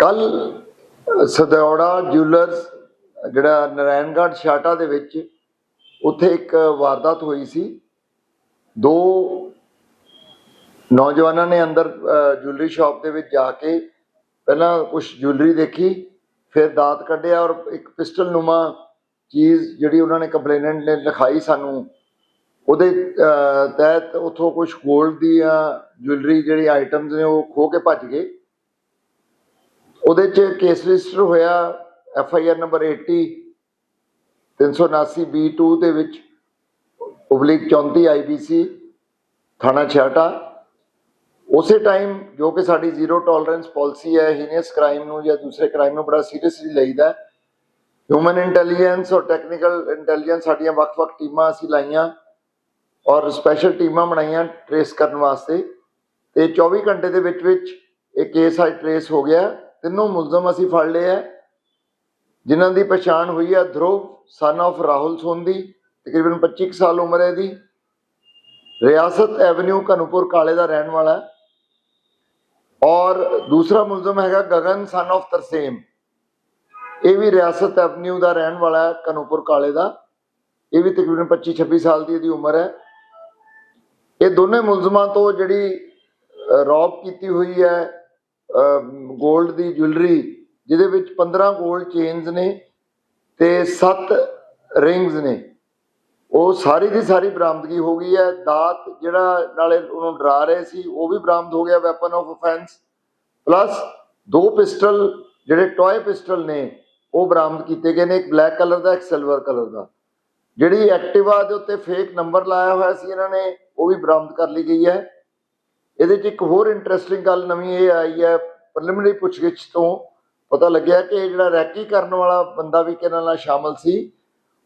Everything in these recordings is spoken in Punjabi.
ਕੱਲ ਸਦੌੜਾ ਜੁਐਲਰਸ, ਜਿਹੜਾ ਨਰਾਇਣਗੜ੍ਹ ਛਾਟਾ ਦੇ ਵਿੱਚ ਉੱਥੇ ਇੱਕ ਵਾਰਦਾਤ ਹੋਈ ਸੀ। ਦੋ ਨੌਜਵਾਨਾਂ ਨੇ ਅੰਦਰ ਜੁਐਲਰੀ ਸ਼ਾਪ ਦੇ ਵਿੱਚ ਜਾ ਕੇ ਪਹਿਲਾਂ ਕੁਝ ਜੁਐਲਰੀ ਦੇਖੀ, ਫਿਰ ਦਾਤ ਕੱਢਿਆ ਔਰ ਇੱਕ ਪਿਸਟਲ ਨੁਮਾ ਚੀਜ਼ ਜਿਹੜੀ ਉਹਨਾਂ ਨੇ ਕੰਪਲੇਨੈਂਟ ਨੇ ਲਿਖਾਈ ਸਾਨੂੰ, ਉਹਦੇ ਤਹਿਤ ਉਥੋਂ ਕੁਝ 골ਡ ਦੀਆਂ ਜੁਐਲਰੀ ਜਿਹੜੀ ਆਈਟਮਸ ਨੇ ਉਹ ਖੋ ਕੇ ਭੱਜ ਗਏ। ਉਹਦੇ ਚ ਕੇਸ ਰਜਿਸਟਰ ਹੋਇਆ F I R number 80 379 B2 ਦੇ ਵਿੱਚ ਉਬਲਿਕ 34 ਆਈਬੀਸੀ ਥਾਣਾ ਛਾਟਾ ਉਸੇ ਟਾਈਮ ਜੋ ਕਿ ਸਾਡੀ ਜ਼ੀਰੋ ਟੋਲਰੈਂਸ ਪਾਲਿਸੀ ਹੈ ਹੀਨੀਅਸ ਕ੍ਰਾਈਮ ਨੂੰ ਜਾਂ ਦੂਸਰੇ ਕ੍ਰਾਈਮ ਨੂੰ ਬੜਾ ਸੀਰੀਅਸਲੀ ਲਈਦਾ ਹਿਊਮਨ ਇੰਟੈਲੀਜੈਂਸ ਔਰ ਟੈਕਨੀਕਲ ਇੰਟੈਲੀਜੈਂਸ ਸਾਡੀਆਂ ਵੱਖ-ਵੱਖ ਟੀਮਾਂ ਅਸੀਂ ਲਾਈਆਂ ਔਰ ਸਪੈਸ਼ਲ ਟੀਮਾਂ ਬਣਾਈਆਂ ਟਰੇਸ ਕਰਨ ਵਾਸਤੇ। ਤੇ 24 ਘੰਟੇ ਦੇ ਵਿੱਚ ਵਿੱਚ ਇਹ ਕੇਸ ਅੱਜ ਟਰੇਸ ਹੋ ਗਿਆ। ਤਿੰਨੋਂ ਮੁਲਜ਼ਮ ਅਸੀਂ ਫੜ ਲਏ ਹੈ ਜਿਨ੍ਹਾਂ ਦੀ ਪਛਾਣ ਹੋਈ ਹੈ ਧਰੁਵ ਸਨ of ਰਾਹੁਲ ਸੋਂਦੀ, ਤਕਰੀਬਨ 25 ਕੁ ਸਾਲ ਉਮਰ ਹੈ ਇਹਦੀ। ਰਿਆਸਤ ਐਵਨਿਊ ਕਨੂਪੁਰ ਕਾਲੇ ਦਾ ਰਹਿਣ ਵਾਲਾ ਹੈ ਔਰ ਦੂਸਰਾ ਮੁਲਜ਼ਮ ਹੈਗਾ ਗਗਨ ਸਨ of ਤਰਸੇਮ। ਇਹ ਵੀ ਰਿਆਸਤ ਐਵਨਿਊ ਦਾ ਰਹਿਣ ਵਾਲਾ ਹੈ ਕਨੂਪੁਰ ਕਾਲੇ ਦਾ। ਇਹ ਵੀ ਤਕਰੀਬਨ 25 26 ਸਾਲ ਦੀ ਇਹਦੀ ਉਮਰ ਹੈ ਇਹ ਦੋਨੇ ਮੁਲਜ਼ਮਾਂ ਤੋਂ ਜਿਹੜੀ ਰੌਬ ਕੀਤੀ ਹੋਈ ਹੈ 골ਡ ਦੀ ਜੁਐਲਰੀ ਜਿਹਦੇ ਵਿੱਚ 15 골ਡ ਚੇਨਸ ਨੇ ਤੇ 7 ਰਿੰਗਸ ਨੇ। ਉਹ ਸਾਰੀ ਦੀ ਸਾਰੀ ਬਰਾਮਦਗੀ ਹੋ ਗਈ ਹੈ। ਦਾਤ ਜਿਹੜਾ ਨਾਲੇ ਉਹਨੂੰ ਡਰਾ ਰਹੇ ਸੀ, ਉਹ ਵੀ ਬਰਾਮਦ ਹੋ ਗਿਆ ਵੈਪਨ ਆਫ ਆਫੈਂਸ ਪਲੱਸ ਦੋ ਪਿਸਟਲ, ਜਿਹੜੇ ਟੌਏ ਪਿਸਟਲ ਨੇ, ਉਹ ਬਰਾਮਦ ਕੀਤੇ ਗਏ ਨੇ, ਇੱਕ ਬਲੈਕ ਕਲਰ ਦਾ, ਇੱਕ ਸਿਲਵਰ ਕਲਰ ਦਾ। ਜਿਹੜੀ ਐਕਟਿਵਾ ਦੇ ਉੱਤੇ ਫੇਕ ਨੰਬਰ ਲਾਇਆ ਹੋਇਆ ਸੀ ਇਹਨਾਂ ਨੇ, ਉਹ ਵੀ ਬਰਾਮਦ ਕਰ ਲਈ ਗਈ ਹੈ। ਇਹਦੇ 'ਚ ਇੱਕ ਹੋਰ ਇੰਟਰਸਟਿੰਗ ਗੱਲ ਨਵੀਂ ਇਹ ਆਈ ਹੈ ਪ੍ਰੀਲਿਮਿਨਰੀ ਪੁੱਛਗਿੱਛ ਤੋਂ ਪਤਾ ਲੱਗਿਆ ਕਿ ਇਹ ਜਿਹੜਾ ਰੈਕੀ ਕਰਨ ਵਾਲਾ ਬੰਦਾ ਵੀ ਕਿਹਨਾਂ ਨਾਲ ਸ਼ਾਮਲ ਸੀ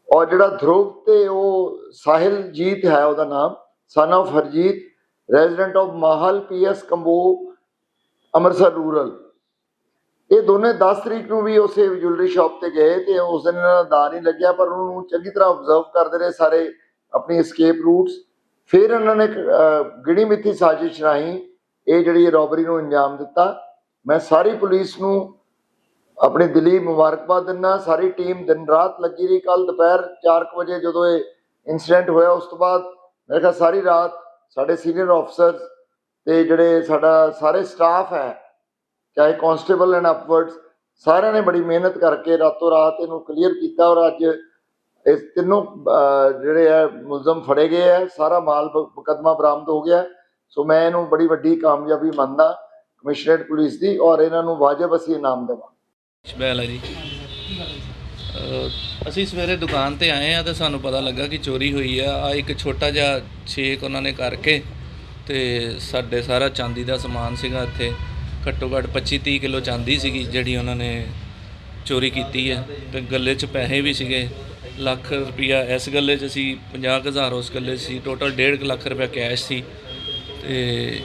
ਔਰ ਜਿਹੜਾ ਧਰੁਵ ਤੇ ਉਹ ਸਾਹਿਲ ਜੀਤ ਹੈ ਉਹਦਾ ਨਾਮ son of Harjeet resident of Mahal PS Kambo, Amritsar rural ਇਹ ਦੋਨੇ 10 ਤਰੀਕ ਨੂੰ ਵੀ ਉਸੇ ਜੁਐਲਰੀ ਸ਼ਾਪ ਤੇ ਗਏ ਤੇ ਉਸ ਦਿਨ ਇਹਨਾਂ ਦਾ ਨਹੀਂ ਲੱਗਿਆ, ਪਰ ਉਹਨੂੰ ਚੰਗੀ ਤਰ੍ਹਾਂ ਆਬਜ਼ਰਵ ਕਰਦੇ ਰਹੇ ਸਾਰੇ ਆਪਣੀ escape ਰੂਟਸ ਫਿਰ ਇਹਨਾਂ ਨੇ ਗਿਣੀ ਮਿੱਥੀ ਸਾਜ਼ਿਸ਼ ਰਾਹੀਂ ਇਹ ਜਿਹੜੀ ਰੋਬਰੀ ਨੂੰ ਅੰਜਾਮ ਦਿੱਤਾ। ਮੈਂ ਸਾਰੀ ਪੁਲਿਸ ਨੂੰ ਆਪਣੀ ਦਿੱਲੀ ਮੁਬਾਰਕਬਾਦ ਦਿੰਦਾ, ਸਾਰੀ ਟੀਮ ਦਿਨ ਰਾਤ ਲੱਗੀ ਰਹੀ। ਕੱਲ ਦੁਪਹਿਰ 4 ਵਜੇ ਜਦੋਂ ਇਹ ਇਨਸੀਡੈਂਟ ਹੋਇਆ, ਉਸ ਤੋਂ ਬਾਅਦ ਮੇਰੇ ਖਿਆਲ ਸਾਰੀ ਰਾਤ ਸਾਡੇ ਸੀਨੀਅਰ ਆਫਸਰਸ ਤੇ ਜਿਹੜੇ ਸਾਡਾ ਸਾਰੇ ਸਟਾਫ ਹੈ, ਚਾਹੇ ਕਾਂਸਟੇਬਲ ਐਂਡ ਅਪਵਰਡਸ ਸਾਰਿਆਂ ਨੇ ਬੜੀ ਮਿਹਨਤ ਕਰਕੇ ਰਾਤੋਂ ਰਾਤ ਇਹਨੂੰ ਕਲੀਅਰ ਕੀਤਾ ਔਰ ਅੱਜ ਇਸ ਤਿੰਨੋਂ ਜਿਹੜੇ ਹੈ ਮੁਲਜ਼ਮ ਫੜੇ ਗਏ ਹੈ ਸਾਰਾ ਮਾਲ ਬ- ਮੁਕੱਦਮਾ ਬਰਾਮਦ ਹੋ ਗਿਆ। ਸੋ ਮੈਂ ਇਹਨੂੰ ਬੜੀ ਵੱਡੀ ਕਾਮਯਾਬੀ ਮੰਨਦਾ, ਕਮਿਸ਼ਨਰੇਟ ਪੁਲਿਸ ਦੀ, ਔਰ ਇਹਨਾਂ ਨੂੰ ਵਾਜਬ ਅਸੀਂ ਇਨਾਮ ਦੇਵਾਂ ਸ਼ਬੈਲ ਹੈ ਜੀ। ਅਸੀਂ ਸਵੇਰੇ ਦੁਕਾਨ ਤੇ ਆਏ ਆ ਤੇ ਸਾਨੂੰ ਪਤਾ ਲੱਗਾ ਕਿ ਚੋਰੀ ਹੋਈ ਆ। ਆ ਇੱਕ ਛੋਟਾ ਜਿਹਾ ਛੇਕ ਉਹਨਾਂ ਨੇ ਕਰਕੇ ਤੇ ਸਾਡੇ ਸਾਰਾ ਚਾਂਦੀ ਦਾ ਸਮਾਨ ਸੀਗਾ ਇੱਥੇ। ਘੱਟੋ ਘੱਟ 25 30 ਕਿਲੋ ਚਾਂਦੀ ਸੀਗੀ ਜਿਹੜੀ ਉਹਨਾਂ ਨੇ ਚੋਰੀ ਕੀਤੀ ਹੈ ਤੇ ਗੱਲੇ 'ਚ ਪੈਸੇ ਵੀ ਸੀਗੇ। ਲੱਖ ਰੁਪਿਆ ਇਸ ਗੱਲੇ 'ਚ ਸੀ 50000 ਉਸ ਗੱਲੇ ਸੀ ਟੋਟਲ 1.5 ਲੱਖ ਰੁਪਇਆ ਕੈਸ਼ ਸੀ ਤੇ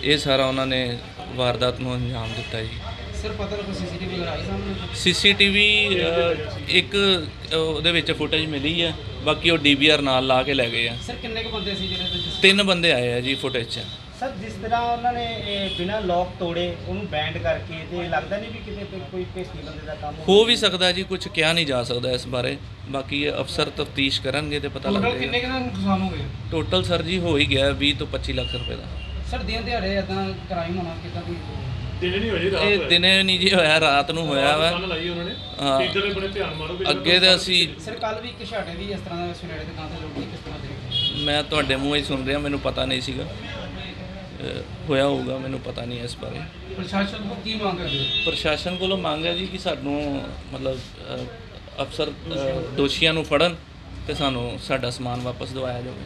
ਇਹ ਸਾਰਾ ਉਹਨਾਂ ਨੇ ਵਾਰਦਾਤ ਨੂੰ ਅੰਜਾਮ ਦਿੱਤਾ ਜੀ। ਸਰ ਪਤਾ ਲੱਗਾ ਸੀਸੀਟੀਵੀ ਵਗੈਰਾ ਆਈ ਸਾਹਮਣੇ ਸੀਸੀਟੀਵੀ ਇੱਕ ਉਹਦੇ ਵਿੱਚ ਫੁਟੇਜ ਮਿਲੀ ਹੈ ਬਾਕੀ ਉਹ ਡੀਵੀਆਰ ਨਾਲ ਲਾ ਕੇ ਲੈ ਗਏ ਆ। ਸਰ ਕਿੰਨੇ ਕੁ ਬੰਦੇ ਸੀ ਜਿਹੜੇ ਤੁਸੀਂ ਤਿੰਨ ਬੰਦੇ ਆਏ ਆ ਜੀ ਫੁਟੇਜ 'ਚ। ਸਰ ਜਿਸ ਤਰ੍ਹਾਂ ਉਹਨਾਂ ਨੇ ਇਹ ਬਿਨਾਂ ਲੋਕ ਤੋੜੇ ਉਹਨੂੰ ਬੈਂਡ ਕਰਕੇ ਤੇ ਲੱਗਦਾ ਨਹੀਂ ਵੀ ਕਿਤੇ ਕੋਈ- ਕੋਈ ਭੇਤੀ ਬੰਦੇ ਦਾ ਕੰਮ ਹੋ ਵੀ ਸਕਦਾ ਜੀ ਕੁਝ ਕਿਹਾ ਨਹੀਂ ਜਾ ਸਕਦਾ ਇਸ ਬਾਰੇ। ਬਾਕੀ ਇਹ ਅਫਸਰ ਤਫਤੀਸ਼ ਕਰਨਗੇ ਤੇ ਪਤਾ ਟੋਟਲ ਕਿੰਨੇ ਕਿੰਨਾ ਨੁਕਸਾਨ ਹੋ ਗਿਆ? ਟੋਟਲ ਸਰ ਜੀ ਹੋ ਹੀ ਗਿਆ 20 ਤੋਂ 25 ਲੱਖ ਰੁਪਏ ਦਾ। ਸਰ ਦਿਨ ਦਿਹਾੜੇ ਇਦਾਂ ਕ੍ਰਾਈਮ ਹੋਣਾ ਕਿਦਾਂ ਦੀ ਦਿਨੇ ਨਹੀਂ ਹੋਈ ਰਾਤ ਇਹ ਦਿਨੇ ਨਹੀਂ ਜੀ ਹੋਇਆ ਰਾਤ ਨੂੰ ਹੋਇਆ ਵਾ। ਕੱਲ ਲਾਈ ਉਹਨਾਂ ਨੇ। ਹਾਂ। ਟੀਚਰ ਨੇ ਬੜੇ ਧਿਆਨ ਮਾਰੋਗੇ ਅੱਗੇ ਤੇ ਅਸੀਂ ਸਰ ਕੱਲ ਵੀ ਇੱਕ ਛਾਟੇ ਦੀ ਇਸ ਤਰ੍ਹਾਂ ਦਾ ਸਵੇਰੇ ਦੁਕਾਨ ਤੇ ਲੋਕੀ ਕਿਸ ਤਰ੍ਹਾਂ ਦੇ ਮੈਂ ਤੁਹਾਡੇ ਮੂੰਹੋਂ ਹੀ ਸੁਣ ਰਿਹਾ ਮੈਨੂੰ ਪਤਾ ਨਹੀਂ ਸੀਗਾ। ਹੋਇਆ ਹੋਊਗਾ ਮੈਨੂੰ ਪਤਾ ਨਹੀਂ ਇਸ ਬਾਰੇ। ਪ੍ਰਸ਼ਾਸਨ ਤੋਂ ਕੀ ਮੰਗ ਕਰਦੇ ਹੋ? ਪ੍ਰਸ਼ਾਸਨ ਕੋਲੋਂ ਮੰਗ ਹੈ ਜੀ ਕਿ ਸਾਨੂੰ ਮਤਲਬ ਅਫਸਰ ਦੋਸ਼ੀਆਂ ਨੂੰ ਫੜਨ ਤੇ ਸਾਨੂੰ ਸਾਡਾ ਸਮਾਨ ਵਾਪਸ ਦਿਵਾਇਆ ਜਾਵੇ।